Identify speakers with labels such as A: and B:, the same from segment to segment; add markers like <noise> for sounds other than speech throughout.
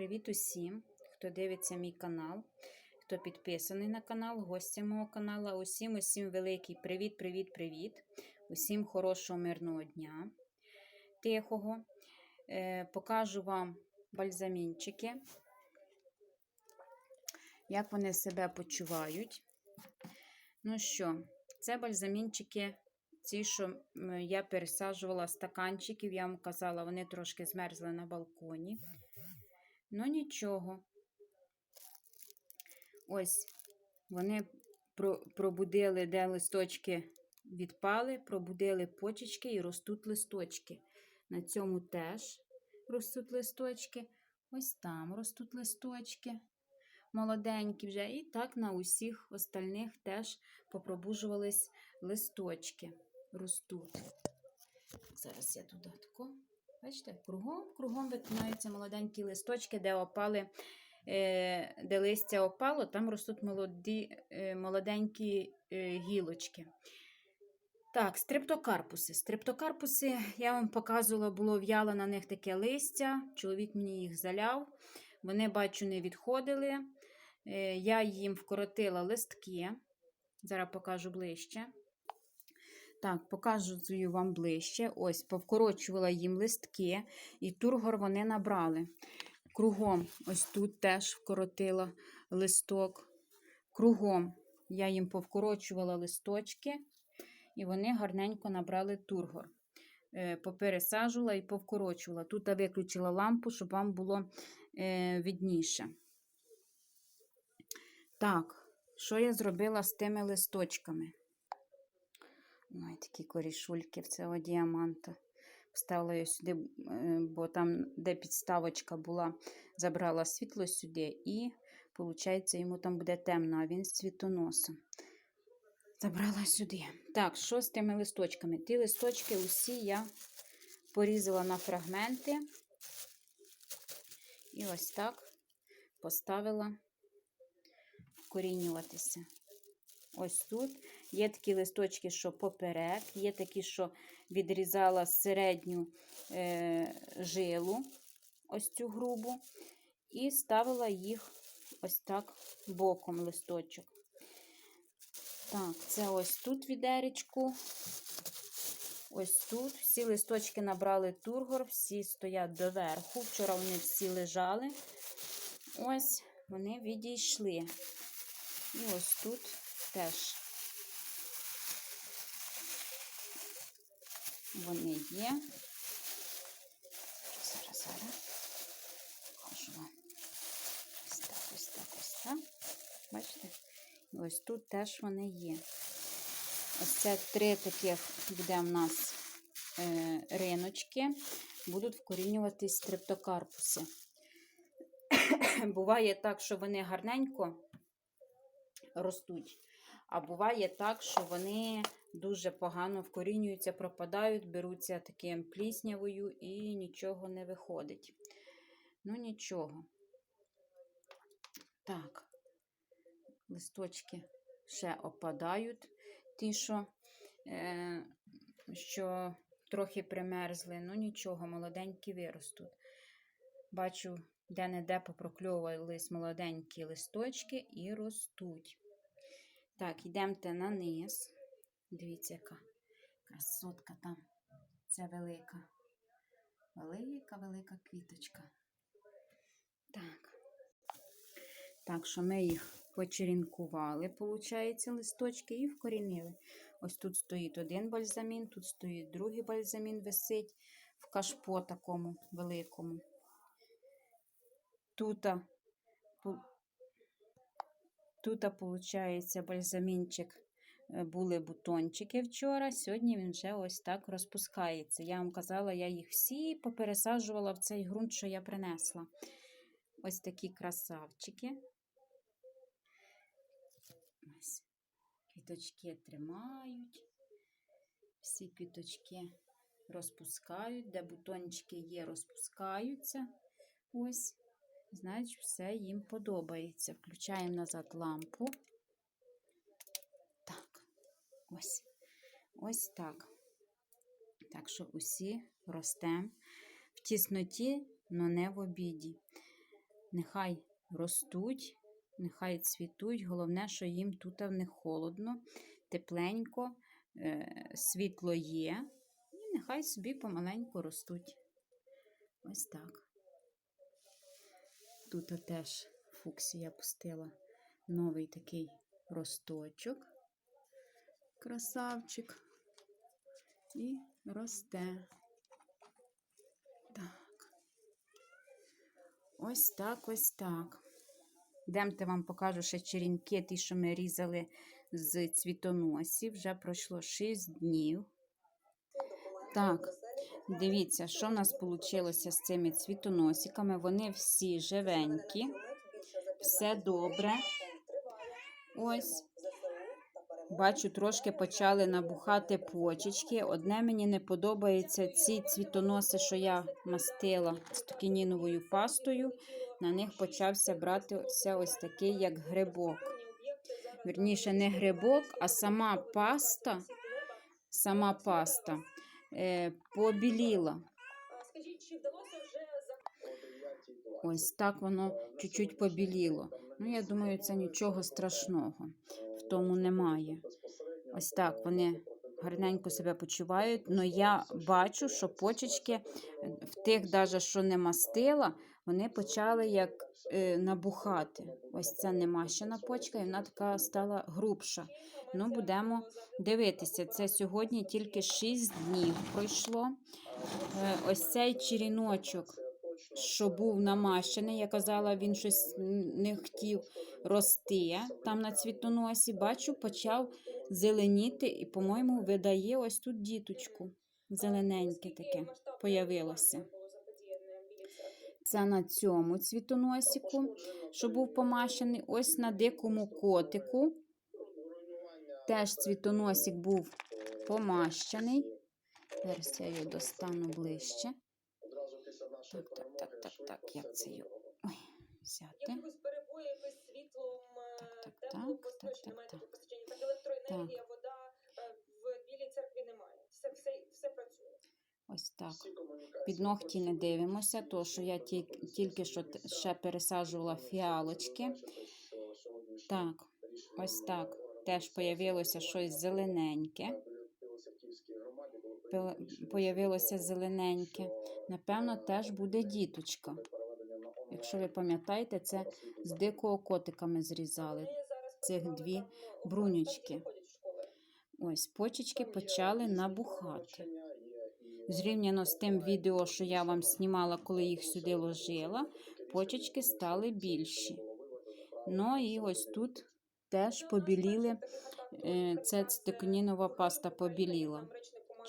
A: Привіт усім, хто дивиться мій канал, хто підписаний на канал, гостя мого каналу. Усім, усім великий привіт, привіт, привіт. Усім хорошого мирного дня, тихого. Е, покажу вам бальзамінчики, як вони себе почувають. Ну що, це бальзамінчики. Ці, що я пересаджувала стаканчиків, я вам казала, вони трошки змерзли на балконі. Ну нічого. Ось вони пробудили, де листочки відпали, пробудили почечки і ростуть листочки. На цьому теж ростуть листочки. Ось там ростуть листочки. Молоденькі вже. І так на усіх остальних теж попробужувались листочки. Ростуть. Зараз я туди. Бачите, кругом, кругом виконаються молоденькі листочки, де опали, е, де листя опало, там ростуть молоді, е, молоденькі е, гілочки. Так, стрептокарпуси. Стрептокарпуси, я вам показувала, було в'яло на них таке листя. Чоловік мені їх заляв. Вони, бачу, не відходили. Я їм вкоротила листки. Зараз покажу ближче. Так, покажу вам ближче. Ось, повкорочувала їм листки, і тургор вони набрали. Кругом, ось тут теж вкоротила листок. Кругом я їм повкорочувала листочки, і вони гарненько набрали тургор. Е, Попересаджувала і повкорочувала. Тут я виключила лампу, щоб вам було е, видніше. Так, що я зробила з тими листочками? Ой, такі корішульки в цього діаманта. Вставила її сюди, е, бо там, де підставочка була, забрала світло сюди, і, виходить, йому там буде темно, а він з цвітоносом. Забрала сюди. Так, що з тими листочками? Ті листочки усі я порізала на фрагменти. І ось так поставила вкорінюватися. Ось тут. Є такі листочки, що поперек, є такі, що відрізала середню е, жилу, ось цю грубу, і ставила їх ось так боком листочок. Так, це ось тут відеречку. Ось тут. Всі листочки набрали тургор, всі стоять доверху. Вчора вони всі лежали. Ось вони відійшли. І ось тут теж. Вони є. Зараз, зараз. Покажу вам. Ось так, ось так, ось так. Бачите? Ось тут теж вони є. Ось це три таких буде в нас е, риночки. Будуть вкорінюватись стрептокарпуси. <coughs> Буває так, що вони гарненько ростуть. А буває так, що вони дуже погано вкорінюються, пропадають, беруться таким пліснявою і нічого не виходить. Ну, нічого. Так, листочки ще опадають, ті, що, е, що трохи примерзли. Ну, нічого, молоденькі виростуть. Бачу, де-не-де попрокльовувались молоденькі листочки і ростуть. Так, йдемте на низ. Дивіться, яка красотка там. Це велика. Велика, велика квіточка. Так. Так що ми їх почерінкували, виходить, листочки, і вкорінили. Ось тут стоїть один бальзамін, тут стоїть другий бальзамін, висить в кашпо такому великому. Тут Тут, виходить, бальзамінчик були бутончики вчора. Сьогодні він вже ось так розпускається. Я вам казала, я їх всі попересаджувала в цей ґрунт, що я принесла. Ось такі красавчики. Ось. Квіточки тримають. Всі квіточки розпускають, де бутончики є, розпускаються. Ось. Значить, все їм подобається. Включаємо назад лампу. Ось. Ось так. Так що усі ростемо в тісноті, але не в обіді. Нехай ростуть, нехай цвітуть. Головне, що їм тут не холодно, тепленько, е, світло є. І нехай собі помаленьку ростуть. Ось так. Тут теж фуксія пустила новий такий росточок. Красавчик. І росте. Так. Ось так, ось так. Демте вам покажу ще черенки, ті, що ми різали з цвітоносів. Вже пройшло 6 днів. Так, дивіться, що в нас вийшло з цими цвітоносиками. Вони всі живенькі, все добре. Ось. Бачу, трошки почали набухати почечки. Одне мені не подобається ці цвітоноси, що я мастила стокініновою пастою. На них почався братися ось такий, як грибок. Вірніше, не грибок, а сама паста, сама паста е, побіліла.
B: Скажіть, чи вдалося
A: Ось так воно чуть-чуть побіліло. Ну, я думаю, це нічого страшного в тому немає. Ось так вони гарненько себе почувають. але я бачу, що почечки в тих, даже, що не мастила, вони почали як е, набухати. Ось це немащена почка, і вона така стала грубша. Ну, будемо дивитися. Це сьогодні тільки 6 днів пройшло. Е, Ось цей черіночок, що був намащений, я казала, він щось не хотів рости там на цвітоносі. Бачу, почав зеленіти і, по-моєму, видає ось тут діточку. Зелененьке таке появилося. Це на цьому цвітоносику, що був помащений. Ось на дикому котику. Теж цвітоносик був помащений. Зараз я його достану ближче. Так, так, так, так, так, як це його Ой, взяти.
B: якихось перебоїв із світлом,
A: Так, так,
B: е,
A: так,
B: теплопостачання,
A: так,
B: немає
A: так,
B: такого так електроенергія, вода е, в білій церкві немає. Все, все, все працює.
A: Ось так. Під ногті не дивимося, то що я ті- тільки що ще пересаджувала фіалочки. Так, ось так. Теж появилося щось зелененьке. Появилося зелененьке. Напевно, теж буде діточка. Якщо ви пам'ятаєте, це з дикого котика ми зрізали. Цих дві брунючки. Ось почечки почали набухати. Зрівняно з тим відео, що я вам знімала, коли їх сюди ложила, почечки стали більші. Ну і ось тут теж побіліли. Е, Це цитокінінова паста побіліла.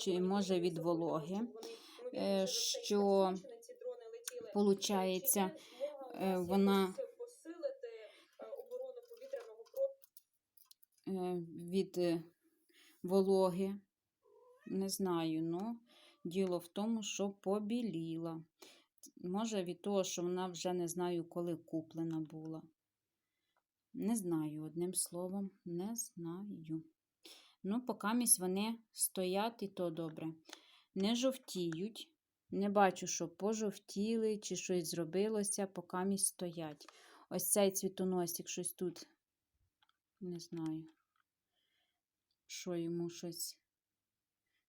A: Чи може від вологи, е, що получається, е, вона е, від вологи. Не знаю, ну діло в тому, що побіліла. Може, від того, що вона вже не знаю, коли куплена була. Не знаю, одним словом, не знаю. Ну, покамість вони стоять і то добре. Не жовтіють. Не бачу, що пожовтіли чи щось зробилося, покамість стоять. Ось цей цвітоносик щось тут, не знаю, що йому щось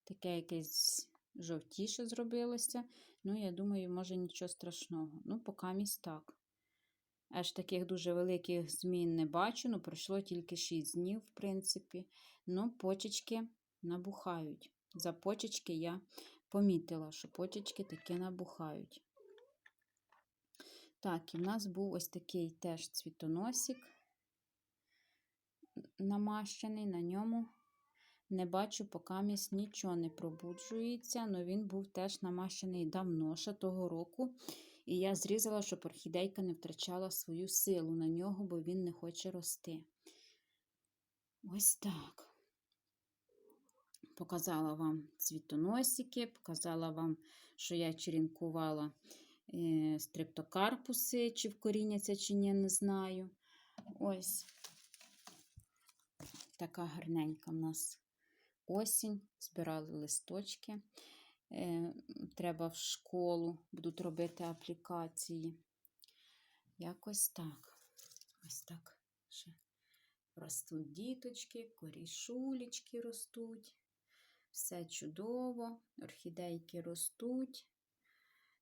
A: таке якесь жовтіше зробилося. Ну, я думаю, може нічого страшного. Ну, покамість так. Аж таких дуже великих змін не бачу. Ну, пройшло тільки 6 днів, в принципі. Ну, почечки набухають. За почечки я помітила, що почечки таки набухають. Так, і в нас був ось такий теж цвітоносик намащений на ньому. Не бачу, покамість нічого не пробуджується, але він був теж намащений давно, ще того року. І я зрізала, щоб орхідейка не втрачала свою силу на нього, бо він не хоче рости. Ось так. Показала вам цвітоносики, показала вам, що я черенкувала е, стрептокарпуси, чи вкоріняться, чи ні, не знаю. Ось така гарненька в нас осінь, збирали листочки. Е, треба в школу, будуть робити аплікації. якось так. Ось так. Ще ростуть діточки, корішулечки ростуть. Все чудово, орхідейки ростуть.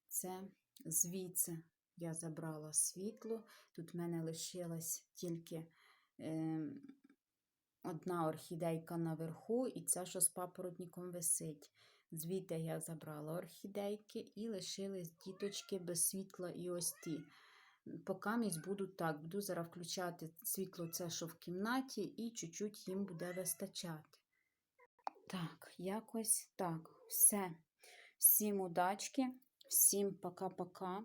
A: Це звідси я забрала світло. Тут в мене лишилась тільки е, одна орхідейка наверху, і ця, що з папоротником висить. Звідти я забрала орхідейки і лишились діточки без світла і ось ті. Покамість буду так, буду зараз включати світло, це що в кімнаті, і чуть-чуть їм буде вистачати. Так, якось так. Все. Всім удачки, всім пока-пока.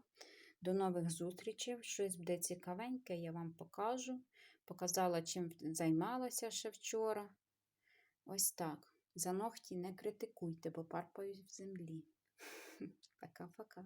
A: До нових зустрічей. Щось буде цікавеньке, я вам покажу. Показала, чим займалася ще вчора. Ось так. За ногті не критикуйте, бо парпають в землі. <laughs> Пока-пока.